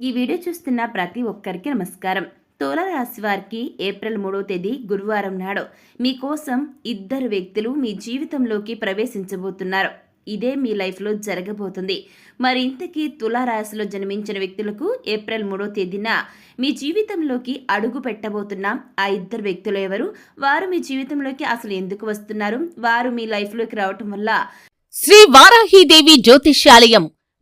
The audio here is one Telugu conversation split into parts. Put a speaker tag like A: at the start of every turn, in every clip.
A: ఈ వీడియో చూస్తున్న ప్రతి ఒక్కరికి నమస్కారం. తుల రాశి వారికి ఏప్రిల్ మూడవ తేదీ గురువారం నాడు మీకోసం ఇద్దరు వ్యక్తులు మీ జీవితంలోకి ప్రవేశించబోతున్నారు. ఇదే మీ లైఫ్లో జరగబోతుంది. మరి ఇంతకీ తులారాశిలో జన్మించిన వ్యక్తులకు ఏప్రిల్ మూడో తేదీన మీ జీవితంలోకి అడుగు పెట్టబోతున్న ఆ ఇద్దరు వ్యక్తులు ఎవరు? వారు మీ జీవితంలోకి అసలు ఎందుకు వస్తున్నారు? వారు మీ లైఫ్లోకి రావటం వల్ల
B: శ్రీ వారాహీదేవి జ్యోతిష్యాలయం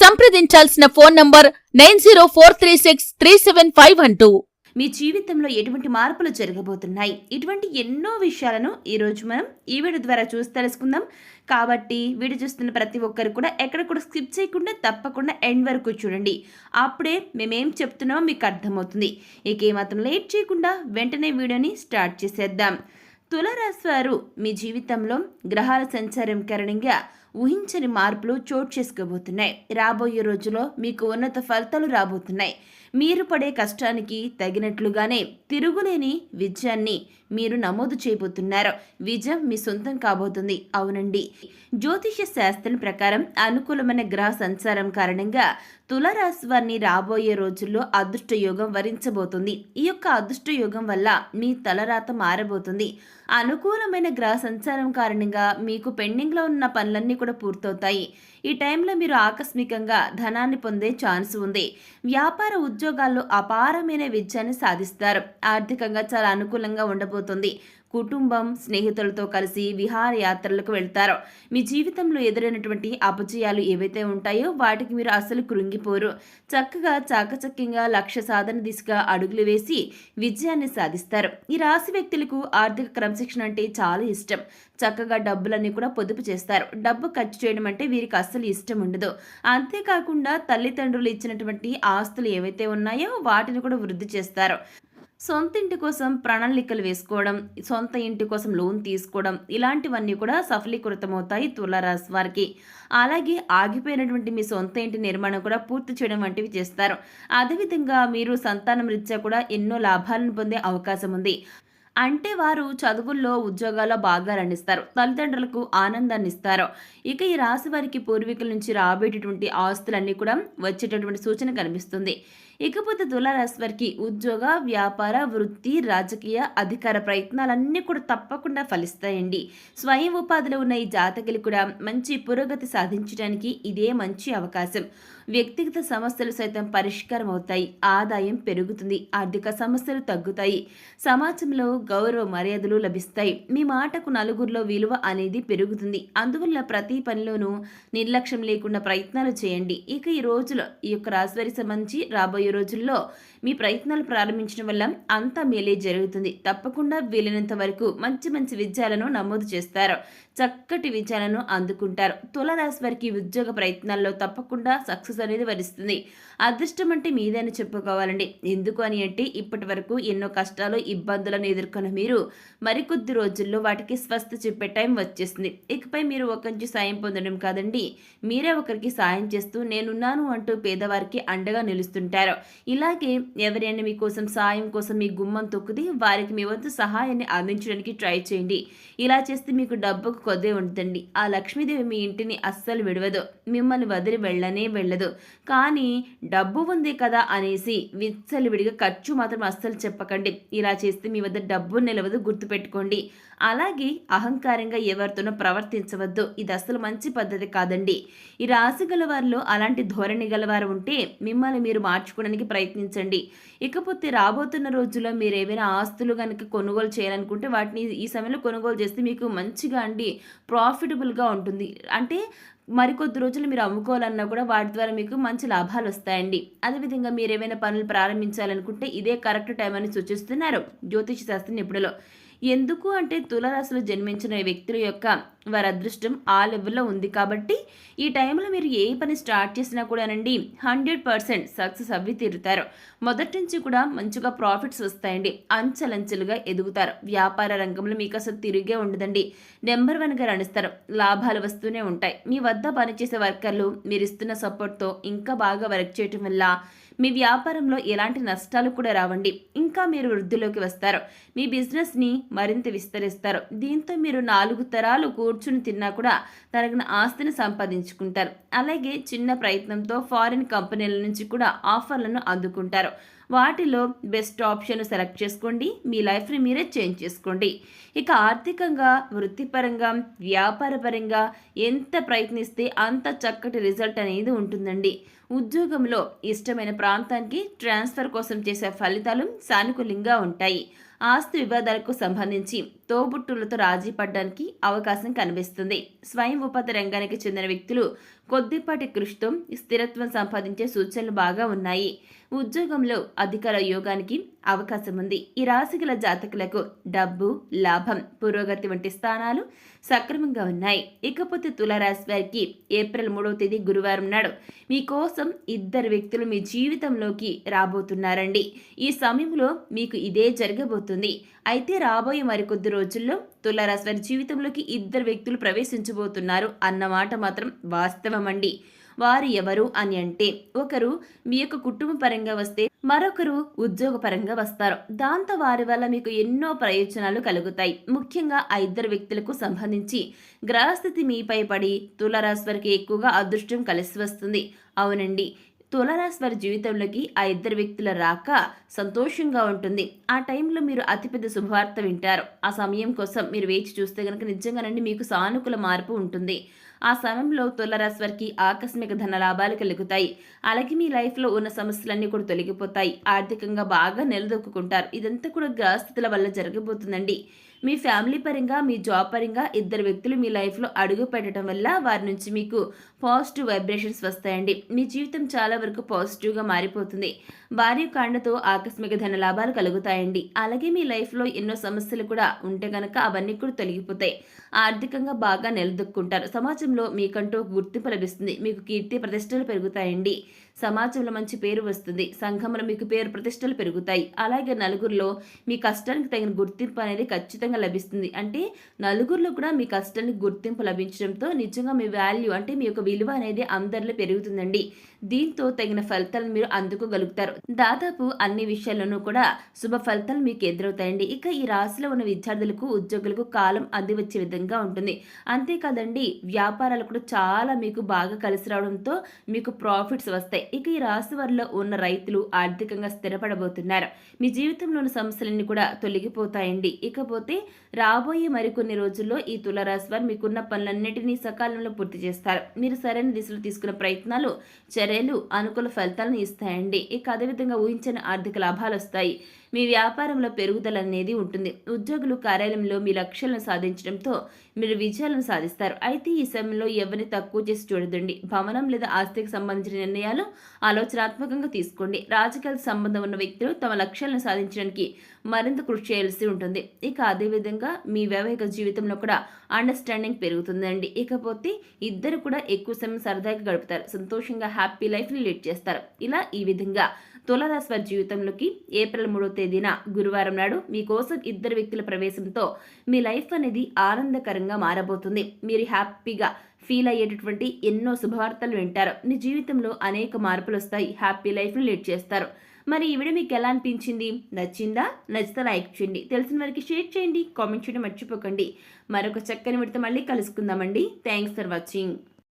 B: సంప్రదించాల్సిన phone number nine zero four three six three seven five one two.
A: మీ జీవితంలో ఎటువంటి మార్పులు జరగబోతున్నాయి? ఇటువంటి ఎన్నో విషయాలను ఈరోజు మనం ఈ వీడియో ద్వారా చూసి తెలుసుకుందాం. కాబట్టి వీడియో చూస్తున్న ప్రతి ఒక్కరు కూడా ఎక్కడ కూడా స్కిప్ చేయకుండా తప్పకుండా ఎండ్ వరకు చూడండి. అప్పుడే మేమేం చెప్తున్నామో మీకు అర్థమవుతుంది. ఇక ఏమాత్రం లేట్ చేయకుండా వెంటనే వీడియోని స్టార్ట్ చేసేద్దాం. తులరాశి వారు మీ జీవితంలో గ్రహాల సంచారం కారణంగా ఊహించని మార్పులు చోటు చేసుకోబోతున్నాయి. రాబోయే రోజుల్లో మీకు ఉన్నత ఫలితాలు రాబోతున్నాయి. మీరు పడే కష్టానికి తగినట్లుగానే తిరుగులేని విజయాన్ని మీరు నమోదు చేయబోతున్నారు. విజయం మీ సొంతం కాబోతుంది. అవునండి. జ్యోతిష శాస్త్రం ప్రకారం అనుకూలమైన గ్రహ సంచారం కారణంగా తులరాశి వారిని రాబోయే రోజుల్లో అదృష్ట యోగం వరించబోతుంది. ఈ యొక్క అదృష్ట యోగం వల్ల మీ తలరాత మారబోతుంది. అనుకూలమైన గ్రహ సంచారం కారణంగా మీకు పెండింగ్లో ఉన్న పనులన్నీ కూడా పూర్తవుతాయి. ఈ టైంలో మీరు ఆకస్మికంగా ధనాన్ని పొందే ఛాన్స్ ఉంది. వ్యాపార ఉద్యోగాల్లో అపారమైన విజయాన్ని సాధిస్తారు. ఆర్థికంగా చాలా అనుకూలంగా ఉండబోతుంది. కుటుంబం స్నేహితులతో కలిసి విహారయాత్రలకు వెళ్తారు. మీ జీవితంలో ఎదురైనటువంటి అపజయాలు ఏవైతే ఉంటాయో వాటికి మీరు అసలు కృంగిపోరు. చక్కగా చాకచక్యంగా లక్ష్య సాధన దిశగా అడుగులు వేసి విజయాన్ని సాధిస్తారు. ఈ రాశి వ్యక్తులకు ఆర్థిక క్రమశిక్షణ అంటే చాలా ఇష్టం. చక్కగా డబ్బులన్నీ కూడా పొదుపు చేస్తారు. డబ్బు ఖర్చు చేయడం అంటే వీరికి అస్సలు ఇష్టం ఉండదు. అంతేకాకుండా తల్లిదండ్రులు ఇచ్చినటువంటి ఆస్తులు ఏవైతే ఉన్నాయో వాటిని కూడా వృద్ధి చేస్తారు. సొంత ఇంటి కోసం ప్రణాళికలు వేసుకోవడం సొంత ఇంటి కోసం లోన్ తీసుకోవడం ఇలాంటివన్నీ కూడా సఫలీకృతమవుతాయి తులారాశి వారికి. అలాగే ఆగిపోయినటువంటి మీ సొంత ఇంటి నిర్మాణం కూడా పూర్తి చేయడం వంటివి చేస్తారు. అదేవిధంగా మీరు సంతానం రీత్యా కూడా ఎన్నో లాభాలను పొందే అవకాశం ఉంది. అంటే వారు చదువుల్లో ఉద్యోగాల్లో బాగా రణిస్తారు. తల్లిదండ్రులకు ఆనందాన్ని ఇస్తారు. ఇక ఈ రాశి వారికి పూర్వీకుల నుంచి రాబేటటువంటి ఆస్తులన్నీ కూడా వచ్చేటటువంటి సూచన కనిపిస్తుంది. ఇకపోతే తులారాశి వారికి ఉద్యోగ వ్యాపార వృత్తి రాజకీయ అధికార ప్రయత్నాలన్నీ కూడా తప్పకుండా ఫలిస్తాయండి. స్వయం ఉపాధిలో ఉన్న ఈ జాతకులు కూడా మంచి పురోగతి సాధించడానికి ఇదే మంచి అవకాశం. వ్యక్తిగత సమస్యలు సైతం పరిష్కారం అవుతాయి. ఆదాయం పెరుగుతుంది. ఆర్థిక సమస్యలు తగ్గుతాయి. సమాజంలో గౌరవ మర్యాదలు లభిస్తాయి. మీ మాటకు నలుగురిలో విలువ అనేది పెరుగుతుంది. అందువల్ల ప్రతి పనిలోనూ నిర్లక్ష్యం లేకుండా ప్రయత్నాలు చేయండి. ఇక ఈ రోజులో ఈ యొక్క రాశివారి సంబంధించి రాబోయే రోజుల్లో మీ ప్రయత్నాలు ప్రారంభించడం వల్ల అంతా మేలే జరుగుతుంది. తప్పకుండా వీలైనంత వరకు మంచి మంచి విజయాలను నమోదు చేస్తారు. చక్కటి విజయాలను అందుకుంటారు. తులరాశి వారికి ఉద్యోగ ప్రయత్నాల్లో తప్పకుండా సక్సెస్ అనేది వరిస్తుంది. అదృష్టం అంటే మీదని చెప్పుకోవాలండి. ఎందుకు అని అంటే ఇప్పటి వరకు ఎన్నో కష్టాలు ఇబ్బందులను ఎదుర్కొన్న మీరు మరికొద్ది రోజుల్లో వాటికి స్వస్థ చెప్పే టైం వచ్చేస్తుంది ఇకపై మీరు ఒకరించి సాయం పొందడం కాదండి. మీరే ఒకరికి సాయం చేస్తూ నేనున్నాను అంటూ పేదవారికి అండగా నిలుస్తుంటారు. ఇలాగే ఎవరైనా మీకోసం సాయం కోసం మీ గుమ్మం తొక్కుది వారికి మీ వంతు సహాయాన్ని అందించడానికి ట్రై చేయండి. ఇలా చేస్తే మీకు డబ్బుకు కొద్దే ఉంటుందండి. ఆ లక్ష్మీదేవి మీ ఇంటిని అస్సలు విడవదు. మిమ్మల్ని వదిలి వెళ్ళనే వెళ్ళదు. కానీ డబ్బు ఉంది కదా అనేసి విచ్చలివిడిగా ఖర్చు మాత్రం అస్సలు చెప్పకండి. ఇలా చేస్తే మీ వద్ద డబ్బు నిలవదు గుర్తుపెట్టుకోండి. అలాగే అహంకారంగా ఎవరితోనో ప్రవర్తించవద్దు. ఇది అస్సలు మంచి పద్ధతి కాదండి. ఈ రాశి గల వారిలో అలాంటి ధోరణి గలవారు ఉంటే మిమ్మల్ని మీరు మార్చుకోవడానికి ప్రయత్నించండి. ఇకపోతే రాబోతున్న రోజుల్లో మీరు ఏవైనా ఆస్తులు కనుక కొనుగోలు చేయాలనుకుంటే వాటిని ఈ సమయంలో కొనుగోలు చేస్తే మీకు మంచిగా అండి. ప్రాఫిటబుల్గా ఉంటుంది. అంటే మరికొద్ది రోజులు మీరు అమ్ముకోవాలన్నా కూడా వాటి ద్వారా మీకు మంచి లాభాలు వస్తాయండి. అదేవిధంగా మీరు ఏమైనా పనులు ప్రారంభించాలనుకుంటే ఇదే కరెక్ట్ టైం అని సూచిస్తున్నారు జ్యోతిష శాస్త్ర నిపుణులు ఎందుకు అంటే తులరాశిలో జన్మించిన వ్యక్తుల యొక్క వారి అదృష్టం ఆ లెవెల్లో ఉంది కాబట్టి ఈ టైంలో మీరు ఏ పని స్టార్ట్ చేసినా కూడానండి హండ్రెడ్ పర్సెంట్ సక్సెస్ అవి తీరుతారు. మొదటి నుంచి కూడా మంచిగా ప్రాఫిట్స్ వస్తాయండి. అంచెలంచెలుగా ఎదుగుతారు. వ్యాపార రంగంలో మీకు అసలు తిరిగే ఉండదండి. నెంబర్ వన్గా రాణిస్తారు. లాభాలు వస్తూనే ఉంటాయి. మీ వద్ద పనిచేసే వర్కర్లు మీరు ఇస్తున్న సపోర్ట్తో ఇంకా బాగా వర్క్ చేయటం వల్ల మీ వ్యాపారంలో ఎలాంటి నష్టాలు కూడా రావండి. ఇంకా మీరు వృద్ధిలోకి వస్తారు. మీ బిజినెస్ని మరింత విస్తరిస్తారు. దీంతో మీరు నాలుగు తరాలు కూర్చుని తిన్నా కూడా తగిన ఆస్తిని సంపాదించుకుంటారు. అలాగే చిన్న ప్రయత్నంతో ఫారిన్ కంపెనీల నుంచి కూడా ఆఫర్లను అందుకుంటారు. వాటిలో బెస్ట్ ఆప్షన్ సెలెక్ట్ చేసుకోండి. మీ లైఫ్ని మీరే చేంజ్ చేసుకోండి. ఇక ఆర్థికంగా వృత్తిపరంగా వ్యాపారపరంగా ఎంత ప్రయత్నిస్తే అంత చక్కటి రిజల్ట్ అనేది ఉంటుందండి. ఉద్యోగంలో ఇష్టమైన ప్రాంతానికి ట్రాన్స్ఫర్ కోసం చేసే ఫలితాలు సానుకూలంగా ఉంటాయి. ఆస్తి వివాదాలకు సంబంధించి తోబుట్టులతో రాజీ పడడానికి అవకాశం కనిపిస్తుంది. స్వయం ఉపాధి రంగానికి చెందిన వ్యక్తులు కొద్దిపాటి కృషితో స్థిరత్వం సంపాదించే సూచనలు బాగా ఉన్నాయి. ఉద్యోగంలో అధికార యోగానికి అవకాశం ఉంది. ఈ రాశిగల జాతకులకు డబ్బు లాభం పురోగతి వంటి స్థానాలు సక్రమంగా ఉన్నాయి. ఇకపోతే తులారాశి వారికి ఏప్రిల్ మూడవ తేదీ గురువారం నాడు మీకోసం ఇద్దరు వ్యక్తులు మీ జీవితంలోకి రాబోతున్నారండి. ఈ సమయంలో మీకు ఇదే జరగబోతుంది అయితే రాబోయే మరికొద్ది రోజుల్లో తులారాశి వారి జీవితంలోకి ఇద్దరు వ్యక్తులు ప్రవేశించబోతున్నారు అన్నమాట మాత్రం వాస్తవం అండి వారు ఎవరు అని అంటే ఒకరు మీ యొక్క కుటుంబ పరంగా వస్తే మరొకరు ఉద్యోగ పరంగా వస్తారు. దాంతో వారి వల్ల మీకు ఎన్నో ప్రయోజనాలు కలుగుతాయి. ముఖ్యంగా ఆ ఇద్దరు వ్యక్తులకు సంబంధించి గ్రహస్థితి మీపై పడి తులరాశి వారికి ఎక్కువగా అదృష్టం కలిసి వస్తుంది. అవునండి. తులరాశి వారి జీవితంలోకి ఆ ఇద్దరు వ్యక్తుల రాక సంతోషంగా ఉంటుంది. ఆ టైంలో మీరు అతిపెద్ద శుభవార్త వింటారు. ఆ సమయం కోసం మీరు వేచి చూస్తే కనుక నిజంగానండి మీకు సానుకూల మార్పు ఉంటుంది. ఆ సమయంలో తులరాశి వారికి ఆకస్మిక ధన లాభాలు కలుగుతాయి. అలాగే మీ లైఫ్లో ఉన్న సమస్యలన్నీ కూడా తొలగిపోతాయి. ఆర్థికంగా బాగా నిలదొక్కుంటారు ఇదంతా కూడా గ్రహస్థితుల వల్ల జరగబోతుందండి. మీ ఫ్యామిలీ పరంగా మీ జాబ్ పరంగా ఇద్దరు వ్యక్తులు మీ లైఫ్లో అడుగు పెట్టడం వల్ల వారి నుంచి మీకు పాజిటివ్ వైబ్రేషన్స్ వస్తాయండి. మీ జీవితం చాలా వరకు పాజిటివ్గా మారిపోతుంది. భార్య కాండతో ఆకస్మిక ధన లాభాలు కలుగుతాయండి. అలాగే మీ లైఫ్లో ఎన్నో సమస్యలు కూడా ఉంటే కనుక అవన్నీ కూడా తొలగిపోతాయి. ఆర్థికంగా బాగా నిలదొక్కుంటారు. సమాజంలో మీకంటూ గుర్తింపు లభిస్తుంది. మీకు కీర్తి ప్రతిష్టలు పెరుగుతాయండి. సమాజంలో మంచి పేరు వస్తుంది. సంఘంలో మీకు పేరు ప్రతిష్టలు పెరుగుతాయి. అలాగే నలుగురిలో మీ కష్టానికి తగిన గుర్తింపు అనేది ఖచ్చితంగా లభిస్తుంది. అంటే నలుగురిలో కూడా మీ కష్టానికి గుర్తింపు లభించడంతో నిజంగా మీ వాల్యూ అంటే మీ యొక్క విలువ అనేది అందరిలో పెరుగుతుందండి. దీంతో తగిన ఫలితాలను మీరు అందుకోగలుగుతారు. దాదాపు అన్ని విషయాల్లోనూ కూడా శుభ ఫలితాలు మీకు ఎదురవుతాయండి. ఇక ఈ రాశిలో ఉన్న విద్యార్థులకు ఉద్యోగులకు కాలం అంది వచ్చే విధంగా ఉంటుంది. అంతేకాదండి వ్యాపారాలు కూడా చాలా మీకు బాగా కలిసి రావడంతో మీకు ప్రాఫిట్స్ వస్తాయి. ఇక ఈ రాశివారిలో ఉన్న రైతులు ఆర్థికంగా స్థిరపడబోతున్నారు. మీ జీవితంలోని సమస్యలన్నీ కూడా తొలగిపోతాయండి. ఇకపోతే రాబోయే మరికొన్ని రోజుల్లో ఈ తులరాశి వారు మీకున్న పనులన్నిటినీ సకాలంలో పూర్తి చేస్తారు. మీరు సరైన దిశలో తీసుకున్న ప్రయత్నాలు చర్యలు అనుకూల ఫలితాలను ఇస్తాయండి. ఇక అదేవిధంగా ఊహించని ఆర్థిక లాభాలు వస్తాయి. మీ వ్యాపారంలో పెరుగుదల అనేది ఉంటుంది. ఉద్యోగులు కార్యాలయంలో మీ లక్ష్యాలను సాధించడంతో మీరు విజయాలను సాధిస్తారు. అయితే ఈ సమయంలో ఎవరిని తక్కువ చేసి చూడదండి భవనం లేదా ఆస్తికి సంబంధించిన నిర్ణయాలు ఆలోచనాత్మకంగా తీసుకోండి. రాజకీయాల సంబంధం ఉన్న వ్యక్తులు తమ లక్ష్యాలను సాధించడానికి మరింత కృషి చేయాల్సి ఉంటుంది. ఇక అదేవిధంగా మీ వైవాహిక జీవితంలో కూడా అండర్స్టాండింగ్ పెరుగుతుందండి. ఇకపోతే ఇద్దరు కూడా ఎక్కువ సమయం సరదాగా గడుపుతారు. సంతోషంగా హ్యాపీ లైఫ్ని లీడ్ చేస్తారు. ఇలా ఈ విధంగా తులరాశి వారి జీవితంలోకి ఏప్రిల్ మూడో తేదీన గురువారం నాడు మీకోసం ఇద్దరు వ్యక్తుల ప్రవేశంతో మీ లైఫ్ అనేది ఆనందకరంగా మారబోతుంది. మీరు హ్యాపీగా ఫీల్ అయ్యేటటువంటి ఎన్నో శుభవార్తలు వింటారు. మీ జీవితంలో అనేక మార్పులు వస్తాయి. హ్యాపీ లైఫ్ను లీడ్ చేస్తారు. మరి ఈ వీడియో మీకు ఎలా అనిపించింది? నచ్చిందా? నచ్చితే లైక్ చేయండి. తెలిసిన వారికి షేర్ చేయండి. కామెంట్ చేయడం మర్చిపోకండి. మరొక చక్కని విడితే మళ్ళీ కలుసుకుందామండి. Thanks for watching.